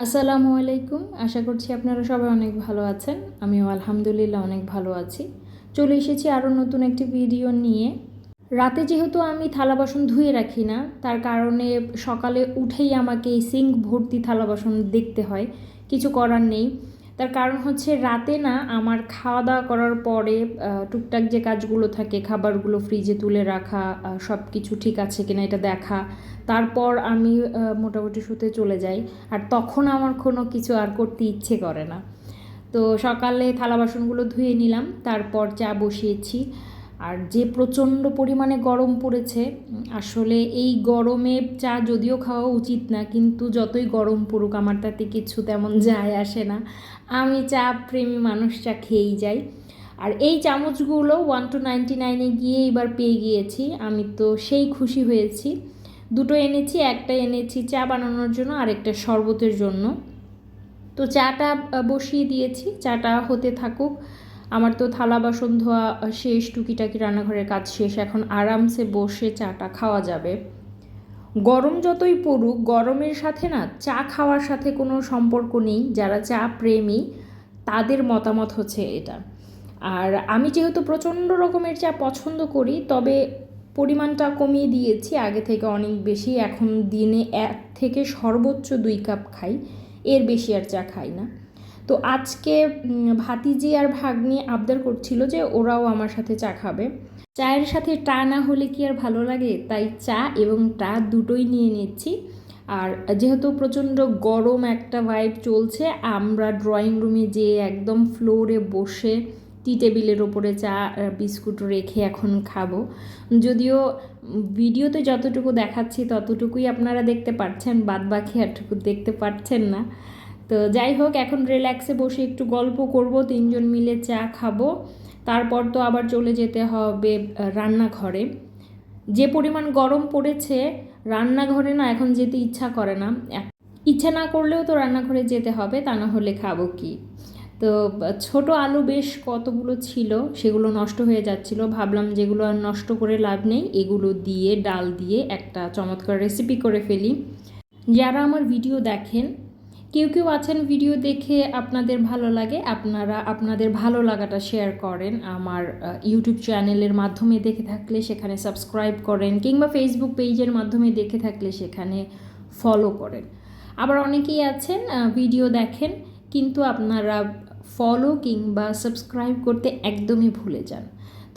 আসসালামু আলাইকুম। আশা করছি আপনারা সবাই অনেক ভালো আছেন। আমিও আলহামদুলিল্লাহ অনেক ভালো আছি। চলে এসেছি আরও নতুন একটি ভিডিও নিয়ে। রাতে যেহেতু আমি থালা বাসন ধুয়ে রাখি না, তার কারণে সকালে উঠেই আমাকে এই সিঙ্ক ভর্তি থালা বাসন দেখতে হয়। কিছু করার নেই। তার কারণ হচ্ছে রাতে না আমার খাওয়া দাওয়া করার পরে টুকটাক যে কাজগুলো থাকে, খাবারগুলো ফ্রিজে তুলে রাখা সব কিছু ঠিক আছে কিনা এটা দেখা, তারপর আমি মোটামুটি শুতে চলে যাই। আর তখন আমার কোনো কিছু আর করতে ইচ্ছে করে না। তো সকালে থালা বাসনগুলো ধুয়ে নিলাম, তারপর চা বসিয়েছি। আর যে প্রচণ্ড পরিমাণে গরম পড়েছে, আসলে এই গরমে চা যদিও খাওয়া উচিত না, কিন্তু যতই গরম পড়ুক আমার তাতে কিছু তেমন যায় আসে না। আমি চা প্রেমী মানুষ, চা খেয়েই যাই। আর এই চামচগুলো ওয়ান টু নাইনটি নাইনে গিয়ে এবার পেয়ে গিয়েছি, আমি তো সেই খুশি হয়েছি। দুটো এনেছি, একটা এনেছি চা বানানোর জন্য আর একটা শরবতের জন্য। তো চাটা বসিয়ে দিয়েছি, চাটা হতে থাকুক। আমার তো থালা বাসন ধোয়া শেষ, টুকিটাকি রান্নাঘরের কাজ শেষ, এখন আরামসে বসে চাটা খাওয়া যাবে। গরম যতই পড়ুক, গরমের সাথে না চা খাওয়ার সাথে কোনো সম্পর্ক নেই। যারা চা প্রেমী, তাদের মতামত হচ্ছে এটা। আর আমি যেহেতু প্রচণ্ড রকমের চা পছন্দ করি, তবে পরিমাণটা কমিয়ে দিয়েছি। আগে থেকে অনেক বেশি, এখন দিনে এক থেকে সর্বোচ্চ দুই কাপ খাই। এর বেশি আর চা খাই না। তো আজকে ভাতিজি আর ভাগ্নি আবদার করছিল যে ওরাও আমার সাথে চা খাবে। চায়ের সাথে টা না হলে কি আর ভালো লাগে? তাই চা এবং টা দুটোই নিয়ে নিচ্ছি। আর যেহেতু প্রচণ্ড গরম একটা ভাইব চলছে, আমরা ড্রয়িং রুমে যেয়ে একদম ফ্লোরে বসে টি টেবিলের ওপরে চা বিস্কুট রেখে এখন খাব। যদিও ভিডিওতে যতটুকু দেখাচ্ছি ততটুকুই আপনারা দেখতে পাচ্ছেন বাদ বাকি আরটুকু দেখতে পাচ্ছেন না। তো যাই হোক, এখন রিল্যাক্সে বসে একটু গল্প করব, তিনজন মিলে চা খাব। তারপর তো আবার চলে যেতে হবে রান্নাঘরে। যে পরিমাণ গরম পড়েছে, রান্নাঘরে না এখন যেতে ইচ্ছা করে না। ইচ্ছা না করলেও তো রান্নাঘরে যেতে হবে, তা না হলে খাব কি? তো ছোট আলু বেশ কতগুলো ছিল, সেগুলো নষ্ট হয়ে যাচ্ছিল। ভাবলাম যেগুলো আর নষ্ট করে লাভ নেই, এগুলো দিয়ে, ডাল দিয়ে একটা চমৎকার রেসিপি করে ফেলি। যারা আমার ভিডিও দেখেন কেউ কেউ আছেন ভিডিও দেখে আপনাদের ভালো লাগে, আপনারা, আপনাদের ভালো লাগাটা শেয়ার করেন। আমার ইউটিউব চ্যানেলের মাধ্যমে দেখে থাকলে সেখানে সাবস্ক্রাইব করেন, কিংবা ফেসবুক পেজের মাধ্যমে দেখে থাকলে সেখানে ফলো করেন। আবার অনেকেই আছেন ভিডিও দেখেন, কিন্তু আপনারা ফলো কিংবা সাবস্ক্রাইব করতে একদমই ভুলে যান।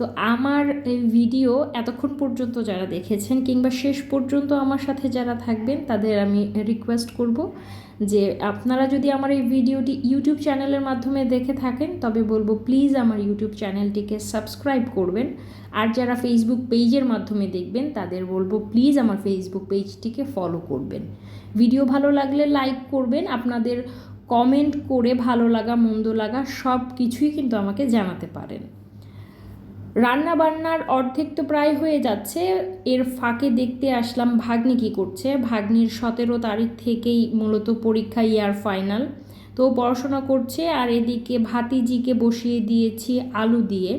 তো আমার এই ভিডিও এতক্ষণ পর্যন্ত যারা দেখেছেন কিংবা শেষ পর্যন্ত আমার সাথে যারা থাকবেন, তাদের আমি রিকোয়েস্ট করব যে আপনারা যদি আমার এই ভিডিওটি ইউটিউব চ্যানেলের মাধ্যমে দেখে থাকেন, তবে বলব প্লিজ আমার ইউটিউব চ্যানেলটিকে সাবস্ক্রাইব করবেন। আর যারা ফেসবুক পেজের মাধ্যমে দেখবেন, তাদের বলব প্লিজ আমার ফেসবুক পেজটিকে ফলো করবেন। ভিডিও ভালো লাগলে লাইক করবেন, আপনাদের কমেন্ট করে ভালো লাগা, মন্দ লাগা সব কিছুই কিন্তু আমাকে জানাতে পারেন। রান্না বান্নার অর্ধেক তো প্রায় হয়ে যাচ্ছে। এর ফাঁকে দেখতে আসলাম ভাগ্নি কী করছে। ভাগ্নির সতেরো তারিখ থেকেই মূলত পরীক্ষা ইয়ার ফাইনাল। তো পড়াশোনা করছে আর এদিকে ভাতিজিকে বসিয়ে দিয়েছি আলু দিয়ে।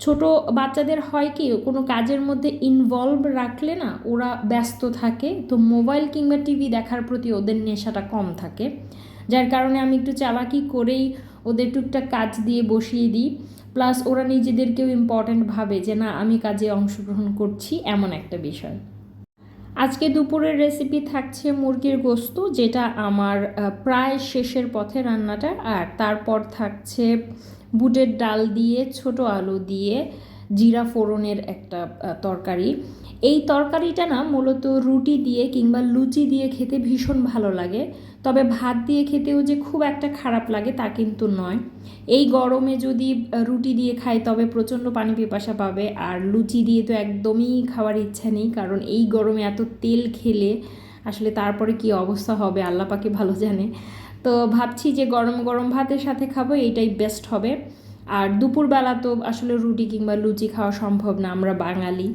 ছোট বাচ্চাদের হয় কি, কোনো কাজের মধ্যে ইনভলভ রাখলে না ওরা ব্যস্ত থাকে। তো মোবাইল কিংবা টিভি দেখার প্রতি ওদের নেশাটা কম থাকে। যার কারণে আমি একটু চালাকি করেই ওদের টুকটাক কাজ দিয়ে বসিয়ে দিই। প্লাস ওরা নিজেদেরকেও ইম্পর্ট্যান্ট ভাবে যে, না, আমি কাজে অংশগ্রহণ করছি। এমন একটা বিষয়। আজকে দুপুরের রেসিপি থাকছে মুরগির গোস্ত, যেটা আমার প্রায় শেষের পথে রান্নাটা। আর তারপর থাকছে বুটের ডাল দিয়ে, ছোট আলু দিয়ে জিরা ফোড়নের একটা তরকারি। এই তরকারিটা না মূলত রুটি দিয়ে কিংবা লুচি দিয়ে খেতে ভীষণ ভালো লাগে। তবে ভাত দিয়ে খেতেও যে খুব একটা খারাপ লাগে তা কিন্তু নয়। এই গরমে যদি রুটি দিয়ে খাই তবে প্রচণ্ড পানি পিপাসা পাবে। আর লুচি দিয়ে তো একদমই খাওয়ার ইচ্ছা নেই, কারণ এই গরমে এত তেল খেলে আসলে তারপরে কি অবস্থা হবে? আল্লাহ পাকে ভালো জানে। তো ভাবছি যে গরম গরম ভাতের সাথে খাব, এইটাই বেস্ট হবে। আর দুপুরবেলা তো আসলে রুটি কিংবা লুচি খাওয়া সম্ভব না, আমরা বাঙালি।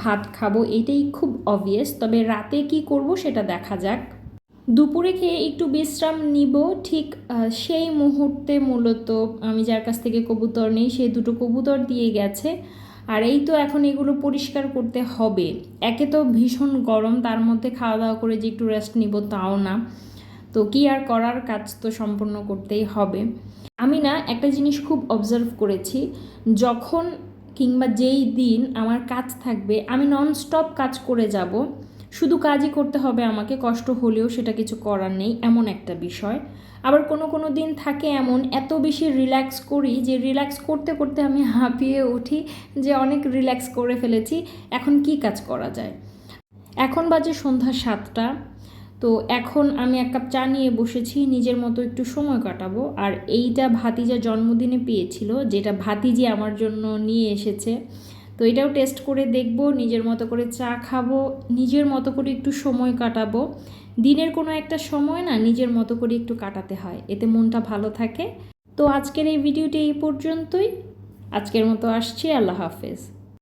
ভাত খাব এটাই খুব অবভিয়াস তবে রাতে কি করব সেটা দেখা যাক। দুপুরে খেয়ে একটু বিশ্রাম নিব, ঠিক সেই মুহূর্তে মূলত আমি যার কাছ থেকে কবুতর নেই, সে দুটো কবুতর দিয়ে গেছে। আর এই তো এখন এগুলো পরিষ্কার করতে হবে। একে তো ভীষণ গরম, তার মধ্যে খাওয়া দাওয়া করে যে একটু রেস্ট নিব তাও না। তো কি আর করার কাজ তো সম্পূর্ণ করতেই হবে। আমি না একটা জিনিস খুব অবজার্ভ করেছি, যখন কিংবা যেই দিন আমার কাজ থাকবে, আমি ননস্টপ কাজ করে যাব, শুধু কাজই করতে হবে আমাকে, কষ্ট হলেও সেটা কিছু করার নেই, এমন একটা বিষয়। আবার কোনো কোনো দিন থাকে এমন, এত বেশি রিল্যাক্স করি যে রিল্যাক্স করতে করতে আমি হাঁপিয়ে উঠি যে অনেক রিল্যাক্স করে ফেলেছি, এখন কি কাজ করা যায়? এখন বাজে সন্ধ্যা সাতটা তো এখন আমি এক কাপ চা নিয়ে বসেছি, নিজের মতো একটু সময় কাটাবো। আর এইটা ভাতিজা জন্মদিনে পেয়েছিল, যেটা ভাতিজি আমার জন্য নিয়ে এসেছে। তো এটাও টেস্ট করে দেখব, নিজের মতো করে চা খাব, নিজের মতো করে একটু সময় কাটাবো। দিনের কোনো একটা সময় না, নিজের মতো করে একটু কাটাতে হয়, এতে মনটা ভালো থাকে। তো আজকের এই ভিডিওটি এই পর্যন্তই। আজকের মতো আসছি, আল্লাহ হাফেজ।